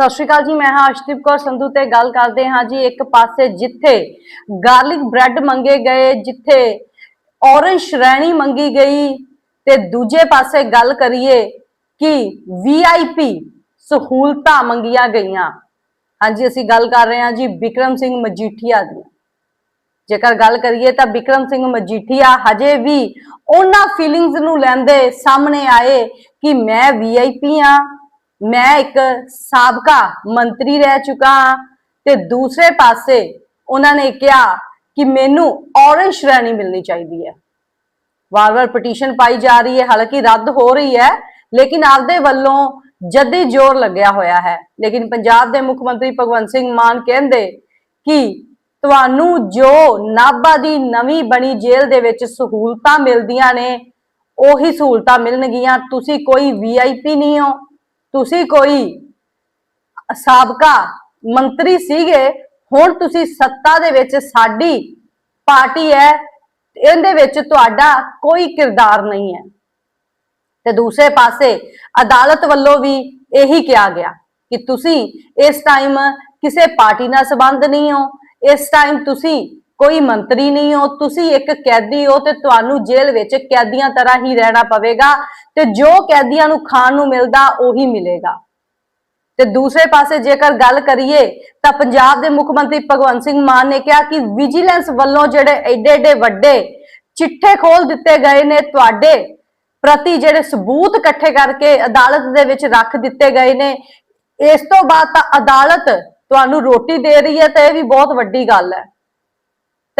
ਸਤਿ ਸ਼੍ਰੀ ਅਕਾਲ ਜੀ, ਮੈਂ ਹਾਂ ਅਸ਼ਦੀਪ ਕੌਰ ਸੰਧੂ ਤੇ ਗੱਲ ਕਰਦੇ ਹਾਂ ਜੀ ਇੱਕ ਪਾਸੇ ਜਿੱਥੇ ਗਾਰਲਿਕ ਬ੍ਰੈਡ ਮੰਗੇ ਗਏ, ਜਿੱਥੇ ਔਰੰਜ ਸ਼੍ਰੇਣੀ ਮੰਗੀ ਗਈ ਤੇ ਦੂਜੇ ਪਾਸੇ ਗੱਲ ਕਰੀਏ ਕਿ ਵੀਆਈਪੀ ਸਹੂਲਤਾਂ ਮੰਗੀਆਂ ਗਈਆਂ। ਹਾਂਜੀ, ਅਸੀਂ ਗੱਲ ਕਰ ਰਹੇ ਹਾਂ ਜੀ ਵਿਕਰਮ ਸਿੰਘ ਮਜੀਠੀਆ ਦੀ। ਜੇਕਰ ਗੱਲ ਕਰੀਏ ਤਾਂ ਵਿਕਰਮ ਸਿੰਘ ਮਜੀਠੀਆ ਹਜੇ ਵੀ ਉਹਨਾਂ ਫੀਲਿੰਗਸ ਨੂੰ ਲੈਂਦੇ ਸਾਹਮਣੇ ਆਏ ਕਿ ਮੈਂ ਵੀਆਈਪੀ ਆ ਮੈਂ ਇੱਕ ਸਾਬਕਾ ਮੰਤਰੀ ਰਹਿ ਚੁੱਕਾ ਹਾਂ ਤੇ ਦੂਸਰੇ ਪਾਸੇ ਉਹਨਾਂ ਨੇ ਕਿਹਾ ਕਿ ਮੈਨੂੰ ਔਰੰਜ ਸ਼੍ਰੇਣੀ ਮਿਲਣੀ ਚਾਹੀਦੀ ਹੈ। ਵਾਰ-ਵਾਰ ਪਟੀਸ਼ਨ ਪਾਈ ਜਾ ਰਹੀ ਹੈ, ਹਾਲਾਂਕਿ ਰੱਦ ਹੋ ਰਹੀ ਹੈ, ਲੇਕਿਨ ਆਪਦੇ ਵੱਲੋਂ ਜੱਦੀ ਜ਼ੋਰ ਲੱਗਿਆ ਹੋਇਆ ਹੈ। ਲੇਕਿਨ ਪੰਜਾਬ ਦੇ ਮੁੱਖ ਮੰਤਰੀ ਭਗਵੰਤ ਸਿੰਘ ਮਾਨ ਕਹਿੰਦੇ ਕਿ ਤੁਹਾਨੂੰ ਜੋ ਨਾਭਾ ਦੀ ਨਵੀਂ ਬਣੀ ਜੇਲ੍ਹ ਦੇ ਵਿੱਚ ਸਹੂਲਤਾਂ ਮਿਲਦੀਆਂ ਨੇ, ਉਹੀ ਸਹੂਲਤਾਂ ਮਿਲਣਗੀਆਂ। ਤੁਸੀਂ ਕੋਈ ਵੀਆਈਪੀ ਨਹੀਂ ਹੋ। ਤੁਸੀਂ ਕੋਈ ਸਾਬਕਾ ਮੰਤਰੀ ਸੀਗੇ, ਹੁਣ ਤੁਸੀਂ ਸੱਤਾ ਦੇ ਵਿੱਚ ਸਾਡੀ ਪਾਰਟੀ ਹੈ, ਇਹਦੇ ਵਿੱਚ ਤੁਹਾਡਾ ਕੋਈ ਕਿਰਦਾਰ ਨਹੀਂ ਹੈ। ਤੇ ਦੂਸਰੇ ਪਾਸੇ ਅਦਾਲਤ ਵੱਲੋਂ ਵੀ ਇਹੀ ਕਿਹਾ ਗਿਆ ਕਿ ਤੁਸੀਂ ਇਸ ਟਾਈਮ ਕਿਸੇ ਪਾਰਟੀ ਨਾਲ ਸੰਬੰਧ ਨਹੀਂ ਹੋ, ਇਸ ਟਾਈਮ ਤੁਸੀਂ ਕੋਈ ਮੰਤਰੀ ਨਹੀਂ ਹੋ, ਤੁਸੀਂ ਇੱਕ ਕੈਦੀ ਹੋ ਤੇ ਤੁਹਾਨੂੰ ਜੇਲ੍ਹ ਵਿੱਚ ਕੈਦੀਆਂ ਤਰ੍ਹਾਂ ਹੀ ਰਹਿਣਾ ਪਵੇਗਾ ਤੇ ਜੋ ਕੈਦੀਆਂ ਨੂੰ ਖਾਣ ਨੂੰ ਮਿਲਦਾ ਉਹੀ ਮਿਲੇਗਾ। ਤੇ ਦੂਸਰੇ ਪਾਸੇ ਜੇਕਰ ਗੱਲ ਕਰੀਏ ਤਾਂ ਪੰਜਾਬ ਦੇ ਮੁੱਖ ਮੰਤਰੀ ਭਗਵੰਤ ਸਿੰਘ ਮਾਨ ਨੇ ਕਿਹਾ ਕਿ ਵਿਜੀਲੈਂਸ ਵੱਲੋਂ ਜਿਹੜੇ ਐਡੇ ਐਡੇ ਵੱਡੇ ਚਿੱਠੇ ਖੋਲ ਦਿੱਤੇ ਗਏ ਨੇ, ਤੁਹਾਡੇ ਪ੍ਰਤੀ ਜਿਹੜੇ ਸਬੂਤ ਇਕੱਠੇ ਕਰਕੇ ਅਦਾਲਤ ਦੇ ਵਿੱਚ ਰੱਖ ਦਿੱਤੇ ਗਏ ਨੇ, ਇਸ ਤੋਂ ਬਾਅਦ ਤਾਂ ਅਦਾਲਤ ਤੁਹਾਨੂੰ ਰੋਟੀ ਦੇ ਰਹੀ ਹੈ ਤਾਂ ਇਹ ਵੀ ਬਹੁਤ ਵੱਡੀ ਗੱਲ ਹੈ।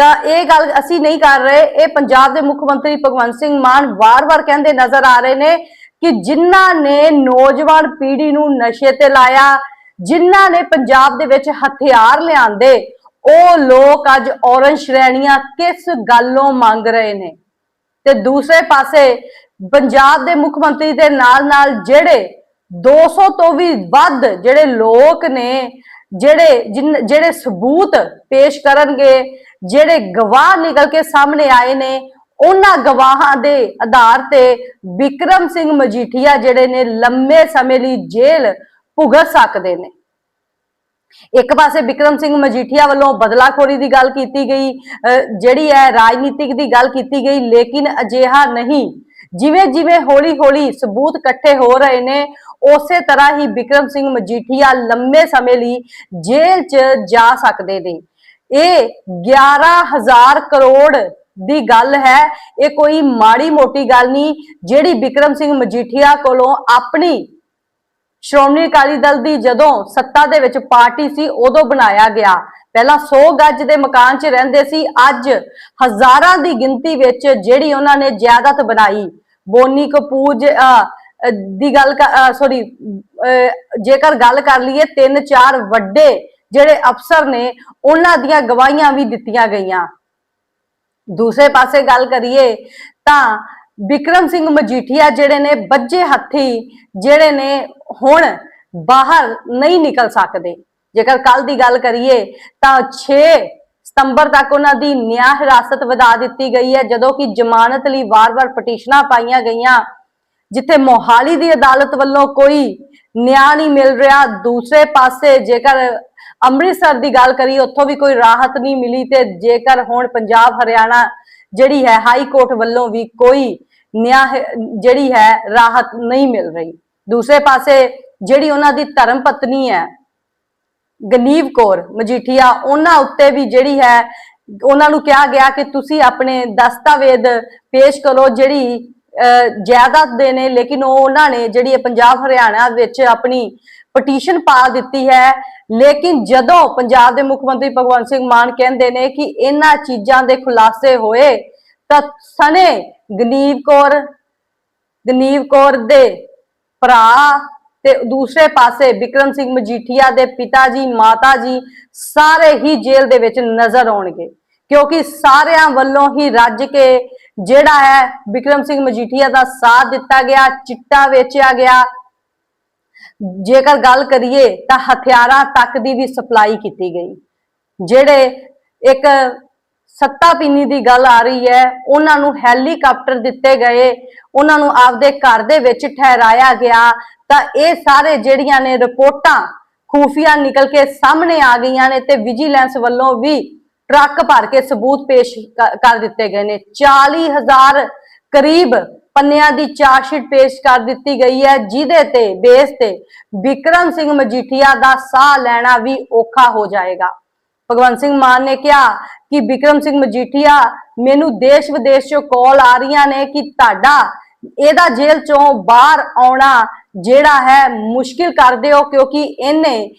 ਤਾਂ ਇਹ ਗੱਲ ਅਸੀਂ ਨਹੀਂ ਕਰ ਰਹੇ। ਇਹ ਪੰਜਾਬ ਦੇ ਮੁੱਖ ਮੰਤਰੀ ਭਗਵੰਤ ਸਿੰਘ ਮਾਨ ਵਾਰ-ਵਾਰ ਕਹਿੰਦੇ ਨਜ਼ਰ ਆ ਰਹੇ ਨੇ ਕਿ ਜਿਨ੍ਹਾਂ ਨੇ ਨੌਜਵਾਨ ਪੀੜ੍ਹੀ ਨੂੰ ਨਸ਼ੇ ਤੇ ਲਾਇਆ, ਜਿਨ੍ਹਾਂ ਨੇ ਪੰਜਾਬ ਦੇ ਵਿੱਚ ਹਥਿਆਰ ਲਿਆਂਦੇ, ਉਹ ਲੋਕ ਅੱਜ ਔਰੰਜ ਸ਼੍ਰੇਣੀਆਂ ਕਿਸ ਗੱਲੋਂ ਮੰਗ ਰਹੇ ਨੇ? ਤੇ ਦੂਸਰੇ ਪਾਸੇ ਪੰਜਾਬ ਦੇ ਮੁੱਖ ਮੰਤਰੀ ਦੇ ਨਾਲ ਨਾਲ ਜਿਹੜੇ 200 ਤੋਂ ਵੀ ਵੱਧ ਜਿਹੜੇ ਲੋਕ ਨੇ, ਜਿਹੜੇ ਜਿਨ- ਜਿਹੜੇ ਸਬੂਤ ਪੇਸ਼ ਕਰਨਗੇ ਜਿਹੜੇ ਗਵਾਹ ਨਿਕਲ ਕੇ ਸਾਹਮਣੇ ਆਏ ਨੇ, ਉਹਨਾਂ ਗਵਾਹਾਂ ਦੇ ਆਧਾਰ ਤੇ ਵਿਕਰਮ ਸਿੰਘ ਮਜੀਠੀਆ ਜਿਹੜੇ ਨੇ ਲੰਮੇ ਸਮੇਂ ਲਈ ਜੇਲ੍ਹ ਭੁਗਤ ਸਕਦੇ ਨੇ। ਇੱਕ ਪਾਸੇ ਵਿਕਰਮ ਸਿੰਘ ਮਜੀਠੀਆ ਵੱਲੋਂ ਬਦਲਾਖੋਰੀ ਦੀ ਗੱਲ ਕੀਤੀ ਗਈ, ਅਹ ਜਿਹੜੀ ਹੈ ਰਾਜਨੀਤਿਕ ਦੀ ਗੱਲ ਕੀਤੀ ਗਈ, ਲੇਕਿਨ ਅਜਿਹਾ ਨਹੀਂ। ਜਿਵੇਂ ਜਿਵੇਂ ਹੌਲੀ-ਹੌਲੀ ਸਬੂਤ ਇਕੱਠੇ ਹੋ ਰਹੇ ਨੇ, ਉਸੇ ਤਰ੍ਹਾਂ ਹੀ ਵਿਕਰਮ ਸਿੰਘ ਮਜੀਠੀਆ ਲੰਮੇ ਸਮੇਂ ਲਈ ਜੇਲ੍ਹ 'ਚ ਜਾ ਸਕਦੇ ਨੇ। ਇਹ 11000 ਕਰੋੜ ਦੀ ਗੱਲ ਹੈ। ਇਹ ਕੋਈ ਮਾੜੀ ਮੋਟੀ ਗੱਲ ਨਹੀਂ ਜਿਹੜੀ ਵਿਕਰਮ ਸਿੰਘ ਮਜੀਠੀਆ ਕੋਲੋਂ ਆਪਣੀ ਸ਼੍ਰੋਮਣੀ ਅਕਾਲੀ ਦਲ ਦੀ ਜਦੋਂ ਸੱਤਾ ਦੇ ਵਿੱਚ ਪਾਰਟੀ ਸੀ ਉਦੋਂ ਬਣਾਇਆ ਗਿਆ। ਪਹਿਲਾਂ 100 ਗੱਜ ਦੇ ਮਕਾਨ 'ਚ ਰਹਿੰਦੇ ਸੀ ਅੱਜ ਹਜ਼ਾਰਾਂ ਦੀ ਗਿਣਤੀ ਵਿੱਚ ਜਿਹੜੀ ਉਹਨਾਂ ਨੇ ਜਾਇਦਾਦ ਬਣਾਈ। ਬੋਨੀ ਕਪੂਜ ਅਹ, ਦੀ ਗੱਲ ਸੌਰੀ ਜੇਕਰ ਗੱਲ ਕਰ ਲਈਏ ਤਿੰਨ ਚਾਰ ਵੱਡੇ ਜਿਹੜੇ ਅਫਸਰ ਨੇ, ਉਹਨਾਂ ਦੀਆਂ ਗਵਾਹੀਆਂ ਵੀ ਦਿੱਤੀਆਂ ਗਈਆਂ। ਦੂਸਰੇ ਪਾਸੇ ਗੱਲ ਕਰੀਏ ਤਾਂ ਵਿਕਰਮ ਸਿੰਘ ਮਜੀਠੀਆ ਜਿਹੜੇ ਨੇ ਬੱਜੇ ਹੱਥੀ ਜਿਹੜੇ ਨੇ, ਹੁਣ ਬਾਹਰ ਨਹੀਂ ਨਿਕਲ ਸਕਦੇ। ਜੇਕਰ ਕੱਲ ਦੀ ਗੱਲ ਕਰੀਏ ਤਾਂ 6 ਸਤੰਬਰ ਤੱਕ ਉਹਨਾਂ ਦੀ ਨਿਆਂ ਹਿਰਾਸਤ ਵਧਾ ਦਿੱਤੀ ਗਈ ਹੈ, ਜਦੋਂ ਕਿ ਜ਼ਮਾਨਤ ਲਈ ਵਾਰ-ਵਾਰ ਪਟੀਸ਼ਨਾਂ ਪਾਈਆਂ ਗਈਆਂ, ਜਿੱਥੇ ਮੋਹਾਲੀ ਦੀ ਅਦਾਲਤ ਵੱਲੋਂ ਕੋਈ ਨਿਆਂ ਨਹੀਂ ਮਿਲ ਰਿਹਾ। ਦੂਸਰੇ ਪਾਸੇ ਜੇਕਰ ਅੰਮ੍ਰਿਤਸਰ ਦੀ ਗੱਲ ਕਰੀਏ ਉੱਥੋਂ ਵੀ ਕੋਈ ਰਾਹਤ ਨਹੀਂ ਮਿਲੀ ਤੇ ਜੇਕਰ ਹੁਣ ਪੰਜਾਬ ਹਰਿਆਣਾ ਜਿਹੜੀ ਹੈ ਹਾਈ ਕੋਰਟ ਵੱਲੋਂ ਵੀ ਕੋਈ ਨਿਆਂ ਜਿਹੜੀ ਹੈ ਰਾਹਤ ਨਹੀਂ ਮਿਲ ਰਹੀ। ਦੂਸਰੇ ਪਾਸੇ ਜਿਹੜੀ ਉਹਨਾਂ ਦੀ ਧਰਮ ਪਤਨੀ ਹੈ ਗਨੀਵ ਕੌਰ ਮਜੀਠੀਆ ਉਹਨਾਂ ਉੱਤੇ ਵੀ ਜਿਹੜੀ ਹੈ ਉਹਨਾਂ ਨੂੰ ਕਿਹਾ ਗਿਆ ਕਿ ਤੁਸੀਂ ਆਪਣੇ ਦਸਤਾਵੇਜ਼ ਪੇਸ਼ ਕਰੋ ਜਿਹੜੀ ਅਹ, ਜਾਇਦਾਦ ਦੇ ਨੇ ਲੇਕਿਨ ਉਹ ਉਹਨਾਂ ਨੇ ਜਿਹੜੀ ਪੰਜਾਬ ਹਰਿਆਣਾ ਵਿੱਚ ਆਪਣੀ ਪਟੀਸ਼ਨ ਪਾ ਦਿੱਤੀ ਹੈ। ਲੇਕਿਨ ਜਦੋਂ ਪੰਜਾਬ ਦੇ ਮੁੱਖ ਮੰਤਰੀ ਭਗਵੰਤ ਸਿੰਘ ਮਾਨ ਕਹਿੰਦੇ ਨੇ ਕਿ ਇਹਨਾਂ ਚੀਜ਼ਾਂ ਦੇ ਖੁਲਾਸੇ ਹੋਏ, ਤਾਂ ਸਣੇ ਗਨੀਵ ਕੌਰ ਗਨੀਵ ਕੌਰ ਦੇ ਭਰਾ ਤੇ ਦੂਸਰੇ ਪਾਸੇ ਵਿਕਰਮ ਸਿੰਘ ਮਜੀਠੀਆ ਦੇ ਪਿਤਾ ਜੀ ਮਾਤਾ ਜੀ ਸਾਰੇ ਹੀ ਜੇਲ੍ਹ ਦੇ ਵਿੱਚ ਨਜ਼ਰ ਆਉਣਗੇ। ਕਿਉਂਕਿ ਸਾਰਿਆਂ ਵੱਲੋਂ ਹੀ ਰੱਜ ਕੇ ਜਿਹੜਾ ਹੈ ਵਿਕਰਮ ਸਿੰਘ ਮਜੀਠੀਆ ਦਾ ਸਾਥ ਦਿੱਤਾ ਗਿਆ, ਚਿੱਟਾ ਵੇਚਿਆ ਗਿਆ ਜੇਕਰ ਗੱਲ ਕਰੀਏ ਤਾਂ ਹਥਿਆਰਾਂ ਤੱਕ ਦੀ ਵੀ ਸਪਲਾਈ ਕੀਤੀ ਗਈ। ਜਿਹੜੇ ਇੱਕ ਸੱਤਾ ਪੀਨੀ ਦੀ ਗੱਲ ਆ ਰਹੀ ਹੈ, ਉਹਨਾਂ ਨੂੰ ਹੈਲੀਕਾਪਟਰ ਦਿੱਤੇ ਗਏ, ਉਹਨਾਂ ਨੂੰ ਆਪਦੇ ਘਰ ਦੇ ਵਿੱਚ ਠਹਿਰਾਇਆ ਗਿਆ, ਤਾਂ ਇਹ ਸਾਰੇ ਜਿਹੜੀਆਂ ਨੇ ਰਿਪੋਰਟਾਂ ਖੂਫੀਆ ਨਿਕਲ ਕੇ ਸਾਹਮਣੇ ਆ ਗਈਆਂ ਨੇ ਤੇ ਵਿਜੀਲੈਂਸ ਵੱਲੋਂ ਵੀ ਟਰੱਕ ਭਰ ਕੇ ਸਬੂਤ ਪੇਸ਼ ਕਰ ਦਿੱਤੇ ਗਏ ਨੇ। 40000 ਕਰੀਬ ਪੰਨਿਆਂ ਦੀ ਚਾਰਜਸ਼ੀਟ ਪੇਸ਼ ਕਰ ਦਿੱਤੀ ਗਈ ਹੈ, ਜਿਹਦੇ ਤੇ, ਬੇਸ ਤੇ ਵਿਕਰਮ ਸਿੰਘ ਮਜੀਠੀਆ ਦਾ ਸਾਹ ਲੈਣਾ ਵੀ ਔਖਾ ਹੋ ਜਾਏਗਾ। ਭਗਵੰਤ ਸਿੰਘ ਮਾਨ ਨੇ ਕਿਹਾ ਕਿ ਵਿਕਰਮ ਸਿੰਘ ਮਜੀਠੀਆ, ਮੈਨੂੰ ਦੇਸ਼ ਵਿਦੇਸ਼ ਚੋਂ ਕਾਲ ਆ ਰਹੀਆਂ ਨੇ ਕਿ ਤੁਹਾਡਾ ਇਹਦਾ ਜੇਲ੍ਹ ਚੋਂ ਬਾਹਰ ਆਉਣਾ ਜਿਹੜਾ ਹੈ ਮੁਸ਼ਕਿਲ ਕਰ ਦਿਓ, ਕਿਉਂਕਿ ਇਹਨੇ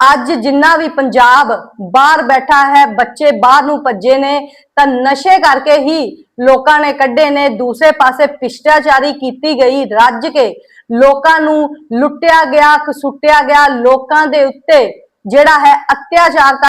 ਅੱਜ ਜਿੰਨਾ ਵੀ ਪੰਜਾਬ ਬਾਹਰ ਬੈਠਾ ਹੈ, ਬੱਚੇ ਬਾਹਰ ਨੂੰ ਭੱਜੇ ਨੇ, ਤਾਂ ਨਸ਼ੇ ਕਰਕੇ ਹੀ ਲੋਕਾਂ ਨੇ ਕੱਢੇ ਨੇ, ਦੂਸਰੇ ਪਾਸੇ ਭ੍ਰਿਸ਼ਟਾਚਾਰੀ ਕੀਤੀ ਗਈ, ਰੱਜ ਕੇ ਲੋਕਾਂ ਨੂੰ ਲੁੱਟਿਆ ਗਿਆ ਕਸੁੱਟਿਆ ਗਿਆ, ਲੋਕਾਂ ਦੇ ਉੱਤੇ ਜਿਹੜਾ ਹੈ ਅਤਿਆਚਾਰ